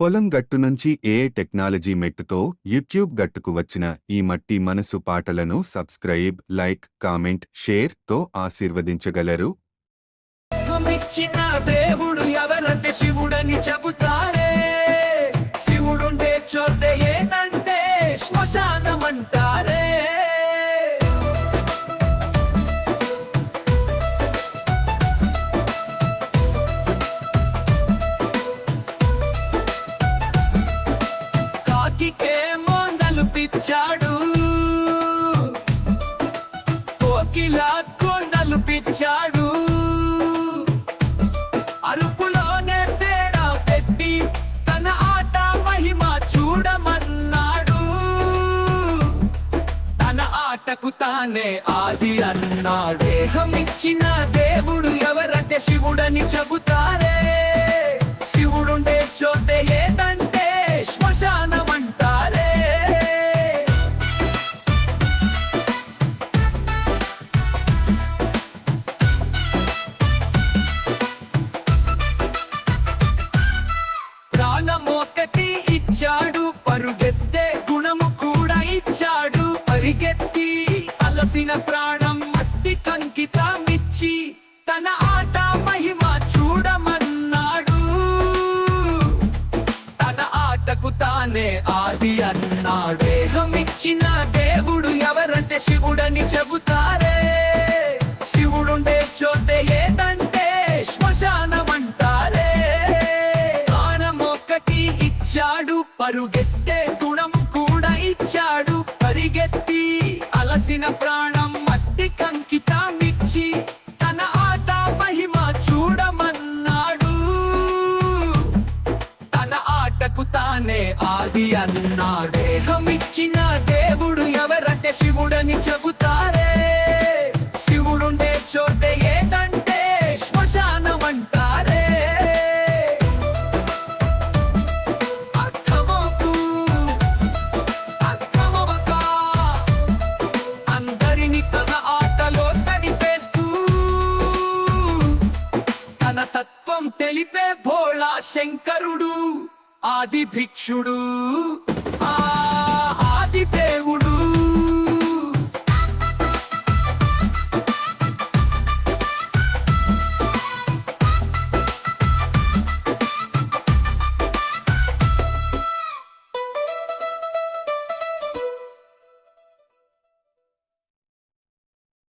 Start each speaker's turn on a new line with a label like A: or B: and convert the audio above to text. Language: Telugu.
A: పొలం గట్టునుంచి ఏ టెక్నాలజీ మెట్టుతో యూట్యూబ్ గట్టుకు వచ్చిన ఈ మట్టి మనసు పాటలను సబ్స్క్రైబ్ లైక్ కామెంట్ షేర్తో ఆశీర్వదించగలరు.
B: దేవుడు ఎవరంటే శివుడని చెబుతారే. శివుడుండే చోటే ఏదంటే శ్మశానం అంటారే నలుపిచ్చాడు కోకిలాకు నలుపిచ్చాడు అరుపులోనే తేడా పెట్టి తన ఆట మహిమ చూడమన్నాడు. తన ఆటకు తానే ఆది అన్నాడు. దేహం ఇచ్చిన దేవుడు ఎవరంటే శివుడని చెబుతారే. అలసిన ప్రాణం మట్టి కంకితమిచ్చి తన ఆట మహిమ చూడమన్నాడు. తన ఆటకు తానే ఆది అన్నాడు. దేహం ఇచ్చిన దేవుడు ఎవరంటే శివుడని చెబుతారే. శివుడుండే చోటే ఏదంటే శ్మశానం అంటారే ప్రాణం ఒక్కటి ఇచ్చాడు పరుగెత్తే అన్న దేహమిచ్చిన దేహం ఇచ్చిన దేవుడు ఎవరంటే శివుడని చెబుతారే. శివుడుండే చోటే ఏదంటే శ్మశానం అంటారే. అర్థమవుతూ అర్థమవక అందరిని తన ఆటలో తడిపేస్తూ తన తత్వం తెలిపే భోళా శంకరుడు. ఆది భిక్షుడు.